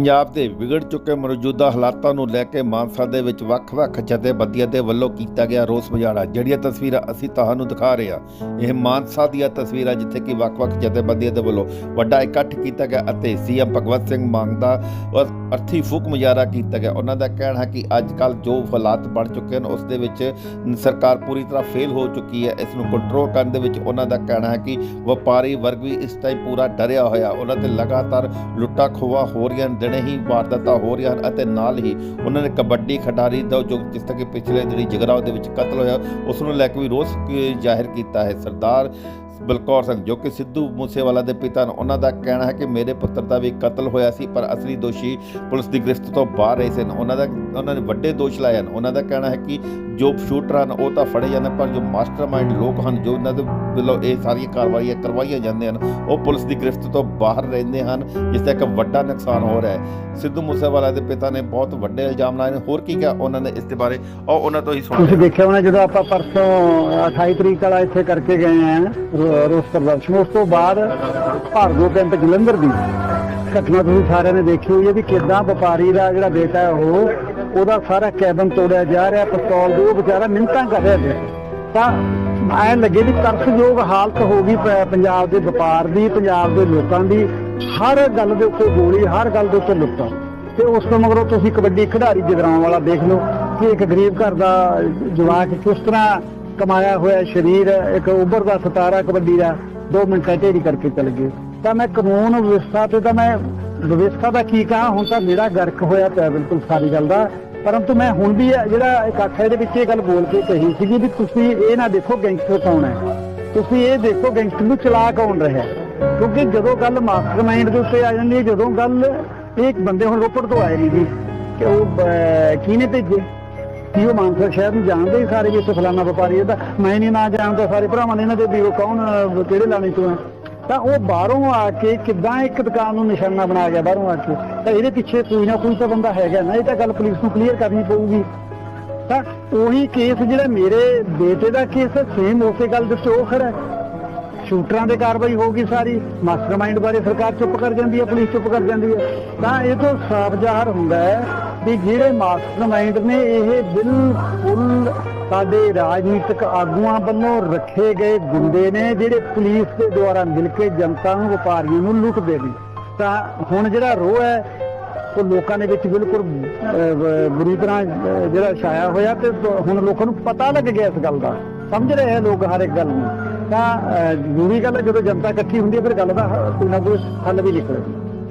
ਪੰਜਾਬ ਦੇ ਵਿਗੜ ਚੁੱਕੇ ਮੌਜੂਦਾ ਹਾਲਾਤਾਂ ਨੂੰ ਲੈ ਕੇ ਮਾਨਸਾ ਦੇ ਵਿੱਚ ਵੱਖ-ਵੱਖ ਜਥੇਬੰਦੀਆਂ ਦੇ ਵੱਲੋਂ ਕੀਤਾ ਗਿਆ ਰੋਸ ਮੁਜ਼ਾਹਰਾ। ਜਿਹੜੀਆਂ ਤਸਵੀਰਾਂ ਅਸੀਂ ਤੁਹਾਨੂੰ ਦਿਖਾ ਰਹੇ ਹਾਂ ਇਹ ਮਾਨਸਾ ਦੀਆਂ ਤਸਵੀਰਾਂ ਜਿੱਥੇ ਕਿ ਵੱਖ-ਵੱਖ ਜਥੇਬੰਦੀਆਂ ਦੇ ਵੱਲੋਂ ਵੱਡਾ ਇਕੱਠ ਕੀਤਾ ਗਿਆ ਅਤੇ ਸੀਐਮ ਭਗਵੰਤ ਸਿੰਘ ਮਾਨ ਦਾ ਔਰ ਅਰਥੀ ਫੂਕ ਮੁਜ਼ਾਹਰਾ ਕੀਤਾ ਗਿਆ। ਉਹਨਾਂ ਦਾ ਕਹਿਣਾ ਹੈ ਕਿ ਅੱਜ ਕੱਲ ਜੋ ਹਾਲਾਤ ਬਣ ਚੁੱਕੇ ਹਨ ਉਸ ਦੇ ਵਿੱਚ ਸਰਕਾਰ ਪੂਰੀ ਤਰ੍ਹਾਂ ਫੇਲ ਹੋ ਚੁੱਕੀ ਹੈ। ਇਸ ਨੂੰ ਕੰਟਰੋਲ ਕਰਨ ਦੇ ਵਿੱਚ ਉਹਨਾਂ ਦਾ ਕਹਿਣਾ ਹੈ ਕਿ ਵਪਾਰੀ ਵਰਗ ਵੀ ਇਸ ਟਾਈਮ ਪੂਰਾ ਡਰਿਆ ਹੋਇਆ। ਉਹਨਾਂ ਤੇ ਲਗਾਤਾਰ ਲੁੱਟਾਂ ਖੋਹਾਂ ਹੋ ਰਹੀਆਂ ਹਨ, ਦਿਨੇ ਹੀ ਵਾਰਦਾਤਾਂ ਹੋ ਰਹੀਆਂ ਹਨ ਅਤੇ ਨਾਲ ਹੀ ਉਹਨਾਂ ਨੇ ਕਬੱਡੀ ਖਿਡਾਰੀ ਦਾ ਜੋ ਜਿਸ ਤਰ੍ਹਾਂ ਕਿ ਪਿਛਲੇ ਜਿਹੜੀ ਜਗਰਾਓ ਦੇ ਵਿੱਚ ਕਤਲ ਹੋਇਆ, ਉਸ ਨੂੰ ਲੈ ਕੇ ਵੀ ਰੋਸ ਜ਼ਾਹਿਰ ਕੀਤਾ ਹੈ। ਸਰਦਾਰ ਬਲਕੌਰ ਸਿੰਘ ਜੋ ਕਿ ਸਿੱਧੂ ਮੂਸੇਵਾਲਾ ਦੇ ਪਿਤਾ ਨੇ ਉਹਨਾਂ ਦਾ ਕਹਿਣਾ ਹੈ ਕਿ ਮੇਰੇ ਪੁੱਤਰ ਦਾ ਵੀ ਕਤਲ ਹੋਇਆ ਸੀ ਪਰ ਅਸਲੀ ਦੋਸ਼ੀ ਪੁਲਿਸ ਦੀ ਗ੍ਰਿਫਤ ਤੋਂ ਬਾਹਰ ਰਹੇ ਸਨ। ਉਹਨਾਂ ਦਾ ਉਹਨਾਂ ਨੇ ਵੱਡੇ ਦੋਸ਼ ਲਾਏ ਹਨ। ਉਹਨਾਂ ਦਾ ਕਹਿਣਾ ਹੈ ਕਿ ਜੋ ਸ਼ੂਟਰ ਹਨ ਉਹ ਤਾਂ ਫੜੇ ਜਾਂਦੇ ਪਰ ਜੋ ਮਾਸਟਰਮਾਈਂਡ ਲੋਕ ਹਨ ਜੋ ਇਹਨਾਂ ਦੇ ਵੱਲੋਂ ਇਹ ਸਾਰੀਆਂ ਕਾਰਵਾਈਆਂ ਕਰਵਾਈਆਂ ਜਾਂਦੀਆਂ ਹਨ ਉਹ ਪੁਲਿਸ ਦੀ ਗ੍ਰਿਫਤ ਤੋਂ ਬਾਹਰ ਰਹਿੰਦੇ ਹਨ ਜਿਸ ਦਾ ਇੱਕ ਵੱਡਾ ਨੁਕਸਾਨ ਹੋ ਰਿਹਾ ਹੈ। ਸਿੱਧੂ ਮੂਸੇਵਾਲਾ ਦੇ ਪਿਤਾ ਨੇ ਬਹੁਤ ਵੱਡੇ ਇਲਜ਼ਾਮ ਲਾਏ ਨੇ। ਹੋਰ ਕੀ ਕਿਹਾ ਉਹਨਾਂ ਨੇ ਇਸ ਦੇ ਬਾਰੇ? ਉਹ ਉਹਨਾਂ ਤੋਂ ਹੀ ਸੁਣਦੇ ਤੁਸੀਂ। ਦੇਖਿਆ ਹੋਣਾ ਜਦੋਂ ਆਪਾਂ ਪਰਸੋਂ 28 ਤਰੀਕ ਵਾਲਾ ਇੱਥੇ ਕਰਕੇ ਗਏ ਆ ਰੋ- ਰੋਸ ਪ੍ਰਦਰਸ਼ਨ ਉਸ ਤੋਂ ਬਾਅਦ ਭਾਰਗੋ ਕੈਂਪ ਜਲੰਧਰ ਦੀ ਘਟਨਾ ਤੁਸੀਂ ਸਾਰਿਆਂ ਨੇ ਦੇਖੀ ਹੋਈ ਹੈ ਵੀ ਕਿਦਾਂ ਵਪਾਰੀ ਦਾ ਜਿਹੜਾ ਬੇਟਾ ਹੈ ਉਹ, ਉਹਦਾ ਸਾਰਾ ਕੈਬਨ ਤੋੜਿਆ ਜਾ ਰਿਹਾ, ਪਿਸਤੌਲ ਦੇ, ਉਹ ਵਿਚਾਰਾ ਮਿੰਤਾਂ ਕਰ ਰਿਹਾ ਜੀ ਤਾਂ ਐ ਲੱਗੇ ਵੀ ਤਰਸਯੋਗ ਹਾਲਤ ਹੋ ਗਈ ਪੰਜਾਬ ਦੇ ਵਪਾਰ ਦੀ, ਪੰਜਾਬ ਦੇ ਲੋਕਾਂ ਦੀ। ਹਰ ਗੱਲ ਦੇ ਉੱਤੇ ਗੋਲੀ, ਹਰ ਗੱਲ ਦੇ ਉੱਤੇ ਲੁੱਟਾਂ। ਤੇ ਉਸ ਤੋਂ ਮਗਰੋਂ ਤੁਸੀਂ ਕਬੱਡੀ ਖਿਡਾਰੀ ਜਗਰਾਉਣ ਵਾਲਾ ਦੇਖ ਲਓ ਕਿ ਇੱਕ ਗਰੀਬ ਘਰ ਦਾ ਜਵਾਕ ਕਿਸ ਤਰ੍ਹਾਂ ਕਮਾਇਆ ਹੋਇਆ ਸਰੀਰ ਇੱਕ ਉੱਭਰਦਾ ਸਿਤਾਰਾ ਕਬੱਡੀ ਦਾ 2 ਮਿੰਟਾਂ ਢੇਰੀ ਕਰਕੇ ਚਲ ਗਏ। ਤਾਂ ਮੈਂ ਕਾਨੂੰਨ ਵਿਵਸਥਾ ਤੇ ਤਾਂ ਮੈਂ ਵਿਵਸਥਾ ਦਾ ਕੀ ਕਹਾਂ ਹੁਣ ਤਾਂ ਮੇਰਾ ਗਰਕ ਹੋਇਆ ਪਿਆ ਬਿਲਕੁਲ ਸਾਰੀ ਗੱਲ ਦਾ। ਪਰੰਤੂ ਮੈਂ ਹੁਣ ਵੀ ਜਿਹੜਾ ਇਕੱਠ ਦੇ ਵਿੱਚ ਇਹ ਗੱਲ ਬੋਲ ਕੇ ਕਹੀ ਸੀਗੀ ਵੀ ਤੁਸੀਂ ਇਹ ਨਾ ਦੇਖੋ ਗੈਂਗਸਟਰ ਕੌਣ ਹੈ। ਤੁਸੀਂ ਇਹ ਦੇਖੋ ਗੈਂਗਸਟਰ ਨੂੰ ਚਲਾ ਕੌਣ ਰਿਹਾ ਕਿਉਂਕਿ ਜਦੋਂ ਗੱਲ ਮਾਸਟਰਮਾਈਂਡ ਦੇ ਉੱਤੇ ਆ ਜਾਂਦੀ ਹੈ ਜਦੋਂ ਗੱਲ ਇਹ ਬੰਦੇ ਹੁਣ ਰੋਪੜ ਤੋਂ ਆਏ ਨੇ ਜੀ ਕਿ ਉਹ ਅਹ, ਕਿਹਨੇ ਭੇਜੇ? ਕੀ ਉਹ ਮਾਨਸਾ ਸ਼ਹਿਰ ਨੂੰ ਜਾਣਦੇ ਹੀ ਸਾਰੇ ਵੀ ਇੱਥੇ ਫਲਾਣਾ ਵਪਾਰੀ ਹੈ ਤਾਂ ਮੈਂ ਨਹੀਂ ਨਾ ਜਾਣਦਾ, ਸਾਰੇ ਭਰਾਵਾਂ ਨੇ ਇਹਨਾਂ ਦੇ ਵੀ ਉਹ ਕੌਣ ਕਿਹੜੇ ਲਾਣੇ ਤੋਂ ਹੈ। ਤਾਂ ਉਹ ਬਾਹਰੋਂ ਆ ਕੇ ਕਿੱਦਾਂ ਇੱਕ ਦੁਕਾਨ ਨੂੰ ਨਿਸ਼ਾਨਾ ਬਣਾ ਗਿਆ, ਬਾਹਰੋਂ ਆ ਕੇ। ਤਾਂ ਇਹਦੇ ਪਿੱਛੇ ਕੋਈ ਨਾ ਕੋਈ ਤਾਂ ਬੰਦਾ ਹੈਗਾ ਨਾ, ਇਹ ਤਾਂ ਗੱਲ ਪੁਲਿਸ ਨੂੰ ਕਲੀਅਰ ਕਰਨੀ ਪਊਗੀ। ਤਾਂ ਉਹੀ ਕੇਸ ਜਿਹੜਾ ਮੇਰੇ ਬੇਟੇ ਦਾ ਕੇਸ ਹੈ ਸੇਮ ਉਸੇ ਗੱਲ ਦੇ ਉੱਤੇ ਉਹ ਖੜਾ ਸ਼ੂਟਰਾਂ ਦੇ ਕਾਰਵਾਈ ਹੋਊਗੀ ਸਾਰੀ ਮਾਸਟਰਮਾਈਂਡ ਬਾਰੇ ਸਰਕਾਰ ਚੁੱਪ ਕਰ ਜਾਂਦੀ ਹੈ, ਪੁਲਿਸ ਚੁੱਪ ਕਰ ਜਾਂਦੀ ਹੈ। ਤਾਂ ਇਹ ਤੋਂ ਸਾਫ਼ ਜ਼ਾਹਰ ਹੁੰਦਾ ਹੈ ਵੀ ਜਿਹੜੇ ਮਾਸਟਰਮਾਈਂਡ ਨੇ ਇਹ ਬਿਲਕੁਲ ਸਾਡੇ ਰਾਜਨੀਤਿਕ ਆਗੂਆਂ ਵੱਲੋਂ ਰੱਖੇ ਗਏ ਗੁੰਡੇ ਨੇ ਜਿਹੜੇ ਪੁਲਿਸ ਦੇ ਦੁਆਰਾ ਮਿਲ ਕੇ ਜਨਤਾ ਨੂੰ ਵਪਾਰੀਆਂ ਨੂੰ ਲੁੱਟਦੇ ਨੇ। ਤਾਂ ਹੁਣ ਜਿਹੜਾ ਰੋਹ ਹੈ ਉਹ ਲੋਕਾਂ ਦੇ ਵਿੱਚ ਬਿਲਕੁਲ ਬੁਰੀ ਤਰ੍ਹਾਂ ਜਿਹੜਾ ਛਾਇਆ ਹੋਇਆ ਤੇ ਹੁਣ ਲੋਕਾਂ ਨੂੰ ਪਤਾ ਲੱਗ ਗਿਆ ਇਸ ਗੱਲ ਦਾ। ਸਮਝ ਰਹੇ ਆ ਲੋਕ ਹਰ ਇੱਕ ਗੱਲ ਨੂੰ। ਤਾਂ ਅਹ, ਜ਼ਰੂਰੀ ਗੱਲ ਹੈ ਜਦੋਂ ਜਨਤਾ ਇਕੱਠੀ ਹੁੰਦੀ ਹੈ ਫਿਰ ਗੱਲ ਦਾ ਹ- ਕੋਈ ਨਾ ਕੋਈ ਹੱਲ ਵੀ ਨਿਕਲੇਗਾ